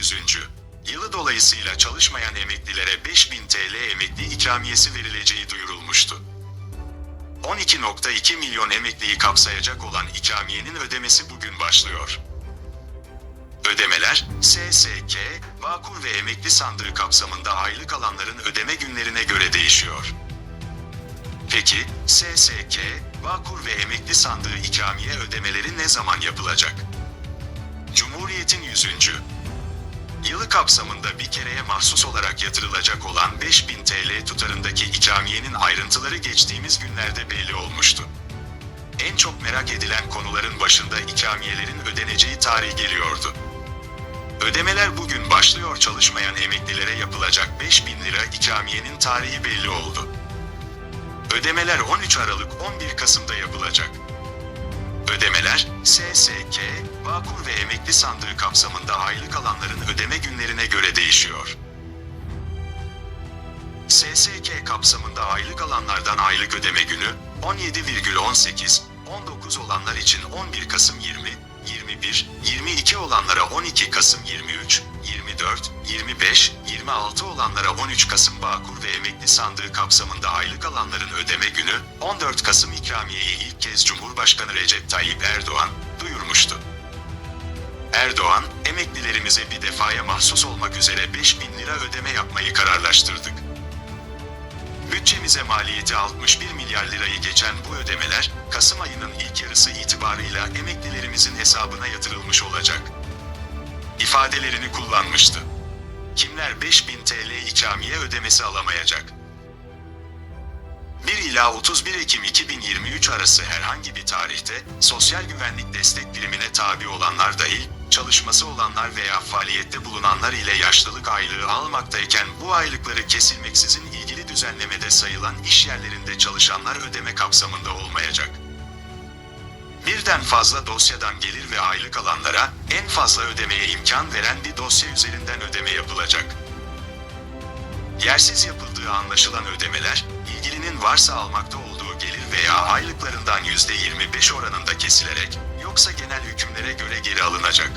100. Yılı dolayısıyla çalışmayan emeklilere 5000 TL emekli ikramiyesi verileceği duyurulmuştu. 12.2 milyon emekliyi kapsayacak olan ikramiyenin ödemesi bugün başlıyor. Ödemeler, SSK, Bağkur ve emekli sandığı kapsamında aylık alanların ödeme günlerine göre değişiyor. Peki, SSK, Bağkur ve emekli sandığı ikramiye ödemeleri ne zaman yapılacak? Cumhuriyet'in 100. Yılı kapsamında bir kereye mahsus olarak yatırılacak olan 5000 TL tutarındaki ikramiyenin ayrıntıları geçtiğimiz günlerde belli olmuştu. En çok merak edilen konuların başında ikramiyelerin ödeneceği tarih geliyordu. Ödemeler bugün başlıyor çalışmayan emeklilere yapılacak 5000 lira ikramiyenin tarihi belli oldu. Ödemeler 13 Aralık 11 Kasım'da yapılacak. Ödemeler, SSK, Bağkur ve emekli sandığı kapsamında aylık alanların ödeme günlerine göre değişiyor. SSK kapsamında aylık alanlardan aylık ödeme günü 17,18, 19 olanlar için 11 Kasım 20, 21, 22 olanlara 12 Kasım 23, 24, 25, 26 olanlara 13 Kasım Bağkur ve emekli sandığı kapsamında aylık alanların ödeme günü 14 Kasım ikramiyeyi ilk kez Cumhurbaşkanı Recep Tayyip Erdoğan duyurmuştu. Erdoğan, emeklilerimize bir defaya mahsus olmak üzere 5000 lira ödeme yapmayı kararlaştırdık. Bütçemize maliyeti 61 milyar lirayı geçen bu ödemeler, Kasım ayının ilk yarısı itibarıyla emeklilerimizin hesabına yatırılmış olacak. İfadelerini kullanmıştı. Kimler 5000 TL ikramiye ödemesi alamayacak? 1 ila 31 Ekim 2023 arası herhangi bir tarihte sosyal güvenlik destek birimine tabi olanlar dahil, çalışması olanlar veya faaliyette bulunanlar ile yaşlılık aylığı almaktayken bu aylıkları kesilmeksizin ilgili düzenlemede sayılan iş yerlerinde çalışanlar ödeme kapsamında olmayacak. Birden fazla dosyadan gelir ve aylık alanlara en fazla ödemeye imkan veren bir dosya üzerinden ödeme yapılacak. Yersiz yapıldığı anlaşılan ödemeler, ilgilinin varsa almakta olduğu gelir veya aylıklarından %25 oranında kesilerek, yoksa genel hükümlere göre geri alınacak.